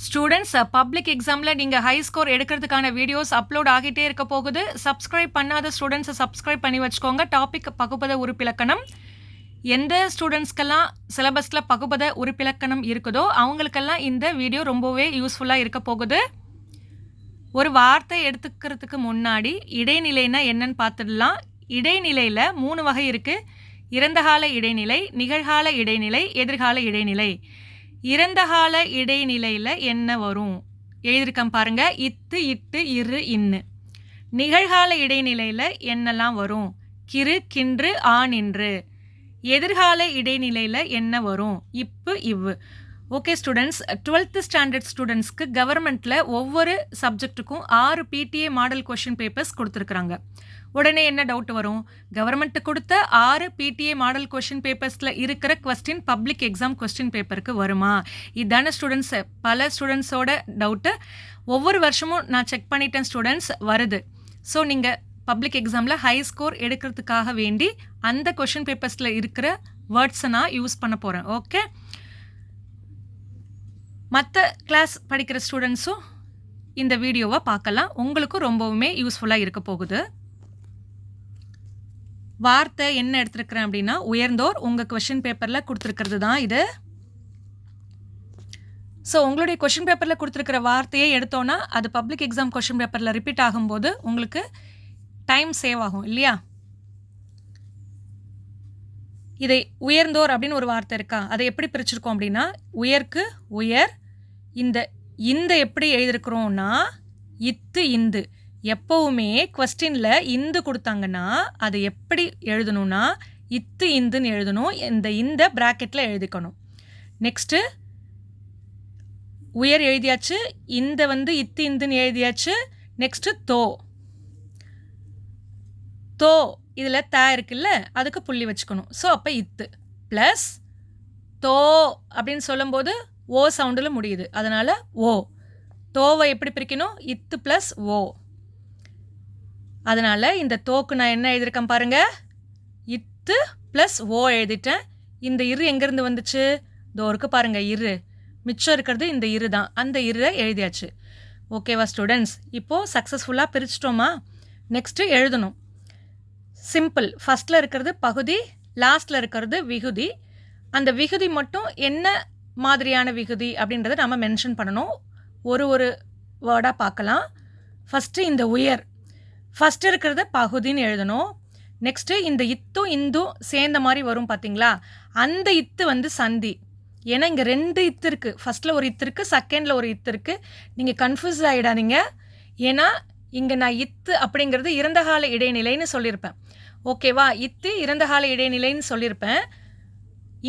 Students public எக்ஸாமில் நீங்கள் high score எடுக்கிறதுக்கான வீடியோஸ் அப்லோட் ஆகிட்டே இருக்க போகுது. சப்ஸ்கிரைப் பண்ணாத ஸ்டூடெண்ட்ஸை சப்ஸ்கிரைப் பண்ணி வச்சுக்கோங்க. டாபிக் பகுப்பத உறுப்பிலக்கணம் எந்த ஸ்டூடெண்ட்ஸ்க்கெல்லாம் சிலபஸில் பகுப்பத உறுப்பிலக்கணம் இருக்குதோ அவங்களுக்கெல்லாம் இந்த வீடியோ ரொம்பவே யூஸ்ஃபுல்லாக இருக்க போகுது. ஒரு வார்த்தை எடுத்துக்கிறதுக்கு முன்னாடி இடைநிலைனா என்னன்னு பார்த்துடலாம். இடைநிலையில் மூணு வகை இருக்குது இறந்தகால இடைநிலை நிகழ்கால இடைநிலை எதிர்கால இடைநிலை. இறந்தகால இடைநிலையில் என்ன வரும்? எழுதியிருக்கேன் பாருங்க. இத்து இட்டு இரு இன்னு. நிகழ்கால இடைநிலையில் என்னெல்லாம் வரும்? கிறு கின்று ஆ நின்று. எதிர்கால இடைநிலையில் என்ன வரும்? இப்பு இவ்வு. ஓகே ஸ்டூடெண்ட்ஸ் டுவெல்த்து ஸ்டாண்டர்ட் ஸ்டூடெண்ட்ஸ்க்கு கவர்மெண்ட்டில் ஒவ்வொரு சப்ஜெக்ட்டுக்கும் ஆறு பிடிஏ மாடல் கொஷின் பேப்பர்ஸ் கொடுத்துருக்குறாங்க. உடனே என்ன டவுட் வரும்? கவர்மெண்ட் கொடுத்த ஆறு பிடிஏ மாடல் கொஷின் பேப்பர்ஸில் இருக்கிற கொஸ்டின் பப்ளிக் எக்ஸாம் கொஸ்டின் பேப்பருக்கு வருமா? இதான ஸ்டூடெண்ட்ஸ் பல ஸ்டூடெண்ட்ஸோட டவுட்டு ஒவ்வொரு வருஷமும் நான் செக் பண்ணிட்டேன் ஸ்டூடெண்ட்ஸ் வருது. ஸோ நீங்கள் பப்ளிக் எக்ஸாமில் ஹை ஸ்கோர் எடுக்கிறதுக்காக வேண்டி அந்த கொஷின் பேப்பர்ஸில் இருக்கிற வேர்ட்ஸை நான் யூஸ் பண்ண போகிறேன் ஓகே மற்ற கிளாஸ் படிக்கிற ஸ்டூடெண்ட்ஸும் இந்த வீடியோவை பார்க்கலாம். உங்களுக்கும் ரொம்பவுமே யூஸ்ஃபுல்லாக இருக்க போகுது. வார்த்தை என்ன எடுத்துருக்கிறேன் அப்படின்னா உயர்ந்தோர் உங்கள் கொஷின் பேப்பரில் கொடுத்துருக்கிறது தான் இது. ஸோ உங்களுடைய கொஷின் பேப்பரில் கொடுத்துருக்கிற வார்த்தையை எடுத்தோன்னா அது பப்ளிக் எக்ஸாம் கொஷின் பேப்பரில் ரிப்பீட் ஆகும்போது உங்களுக்கு டைம் சேவ் ஆகும் இல்லையா? இதை உயர்ந்தோர் அப்படின்னு ஒரு வார்த்தை இருக்கா? அதை எப்படி பிரிச்சிருக்கோம் அப்படின்னா உயர்க்கு உயர் இந்த இந்த எப்படி எழுதியிருக்கிறோம்னா இத்து இந்து. எப்போவுமே கொஸ்டினில் இந்து கொடுத்தாங்கன்னா அது எப்படி எழுதணும்னா இத்து இந்துன்னு எழுதணும். இந்த இந்த ப்ராக்கெட்டில் எழுதிக்கணும். நெக்ஸ்ட்டு உயர் எழுதியாச்சு இந்த வந்து இத்து இந்துன்னு எழுதியாச்சு. நெக்ஸ்ட்டு தோ. தோ இதில் த இருக்குல்ல அதுக்கு புள்ளி வச்சுக்கணும். ஸோ அப்போ இத்து. ப்ளஸ் தோ அப்படின்னு சொல்லும்போது ஓ சவுண்டில் முடியுது. அதனால் ஓ. தோவை எப்படி பிரிக்கணும்? இத்து ப்ளஸ் ஓ. அதனால் இந்த தோக்கு நான் என்ன எழுதியிருக்கேன் பாருங்கள் இத்து ப்ளஸ் ஓ எழுதிட்டேன். இந்த இரு எங்கேருந்து வந்துச்சு? தோருக்கு பாருங்கள் இரு. மிச்சம் இருக்கிறது இந்த இரு தான். அந்த இரு எழுதியாச்சு. ஓகேவா ஸ்டூடெண்ட்ஸ் இப்போது சக்ஸஸ்ஃபுல்லாக பிரிச்சிட்டோமா? நெக்ஸ்ட்டு எழுதணும். சிம்பிள் ஃபஸ்ட்டில் இருக்கிறது பகுதி லாஸ்ட்டில் இருக்கிறது விகுதி. அந்த விகுதி மட்டும் என்ன மாதிரியான விகுதி அப்படின்றத நம்ம மென்ஷன் பண்ணணும். ஒரு ஒரு வேர்டாக பார்க்கலாம். ஃபஸ்ட்டு இந்த உயர். ஃபஸ்ட்டு இருக்கிறத பகுதின்னு எழுதணும். நெக்ஸ்ட்டு இந்த இத்தும் இந்தும் சேர்ந்த மாதிரி வரும் பார்த்தீங்களா? அந்த இத்து வந்து சந்தி. ஏன்னா இங்கே ரெண்டு இத்து இருக்குது ஃபஸ்ட்டில் ஒரு இத்து இருக்குது செகண்டில் ஒரு இத்து இருக்குது நீங்கள் கன்ஃபியூஸ் ஆகிடாதீங்க ஏன்னா இங்கே நான் இத்து அப்படிங்கிறது இறந்தகால இடைநிலைன்னு சொல்லியிருப்பேன். ஓகேவா இத்து இறந்தகால இடைநிலைன்னு சொல்லியிருப்பேன்.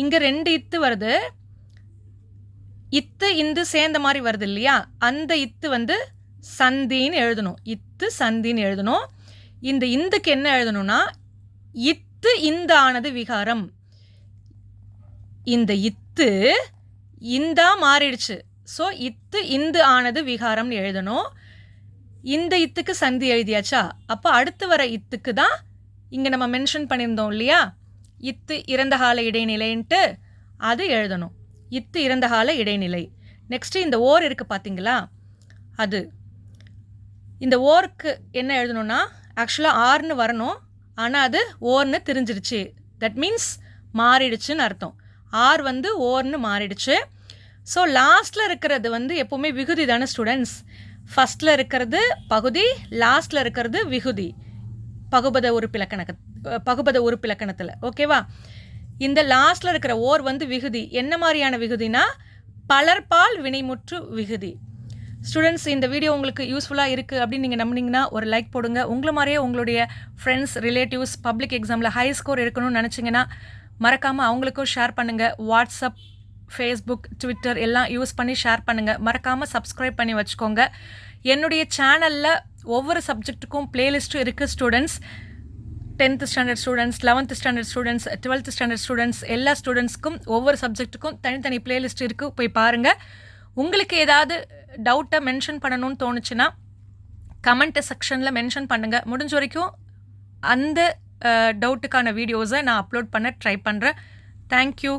இங்கே ரெண்டு இத்து வருது. இத்து இந்து சேர்ந்த மாதிரி வருது இல்லையா? அந்த இத்து வந்து சந்தின்னு எழுதணும். இத்து சந்தின்னு எழுதணும். இந்த இந்துக்கு என்ன எழுதணும்னா இத்து இந்த ஆனது விகாரம். இந்த இத்து இந்தா மாறிடுச்சு. ஸோ இத்து இந்து ஆனது விகாரம்னு எழுதணும். இந்த இத்துக்கு சந்தி எழுதியாச்சா? அப்போ அடுத்து வர இத்துக்கு தான் இங்கே நம்ம மென்ஷன் பண்ணியிருந்தோம் இல்லையா? இத்து இறந்த கால இடைநிலைன்ட்டு அது எழுதணும். இத்து இறந்த கால இடைநிலை. நெக்ஸ்ட்டு இந்த ஓர் இருக்குது பார்த்தீங்களா அது. இந்த ஓருக்கு என்ன எழுதணும்னா ஆக்சுவலாக ஆறுன்னு வரணும் ஆனால் அது ஓர்னு தெரிஞ்சிருச்சு தட் மீன்ஸ் மாறிடுச்சுன்னு அர்த்தம். ஆர் வந்து ஓர்னு மாறிடுச்சு. ஸோ லாஸ்ட்டில் இருக்கிறது வந்து எப்போவுமே விகுதி தானே ஸ்டூடெண்ட்ஸ் ஃபஸ்ட்டில் இருக்கிறது பகுதி லாஸ்ட்டில் இருக்கிறது விகுதி. பகுபத உறுப்பிலக்கணக்க பகுபத உறுப்பிலக்கணத்தில். ஓகேவா இந்த லாஸ்ட்டில் இருக்கிற ஓர் வந்து விகுதி. என்ன மாதிரியான விகுதினா பலர்பால் வினைமுற்று விகுதி. ஸ்டூடெண்ட்ஸ் இந்த வீடியோ உங்களுக்கு யூஸ்ஃபுல்லாக இருக்குது அப்படின்னு நீங்கள் நம்பினீங்கன்னா ஒரு லைக் போடுங்க. உங்களை மாதிரியே உங்களுடைய ஃப்ரெண்ட்ஸ் ரிலேட்டிவ்ஸ் பப்ளிக் எக்ஸாமில் ஹை ஸ்கோர் இருக்கணும்னு நினச்சிங்கன்னா மறக்காமல் அவங்களுக்கும் ஷேர் பண்ணுங்கள் வாட்ஸ்அப் ஃபேஸ்புக் ட்விட்டர் எல்லாம் யூஸ் பண்ணி ஷேர் பண்ணுங்கள் மறக்காமல் சப்ஸ்கிரைப் பண்ணி வச்சுக்கோங்க. என்னுடைய சேனலில் ஒவ்வொரு சப்ஜெக்ட்டுக்கும் பிளேலிஸ்ட்டும் இருக்குது students tenth standard students eleventh standard students twelfth standard students எல்லா ஸ்டூடெண்ட்ஸ்க்கும் ஒவ்வொரு சப்ஜெக்ட்டுக்கும் தனித்தனி பிளேலிஸ்ட் இருக்குது போய் பாருங்கள் உங்களுக்கு ஏதாவது டவுட்டை மென்ஷன் பண்ணணும்னு தோணுச்சுன்னா கமெண்ட் செக்ஷனில் மென்ஷன் பண்ணுங்கள் முடிஞ்ச வரைக்கும் அந்த டவுட்டுக்கான வீடியோஸை நான் அப்லோட் பண்ண ட்ரை பண்ணுறேன் தேங்க்யூ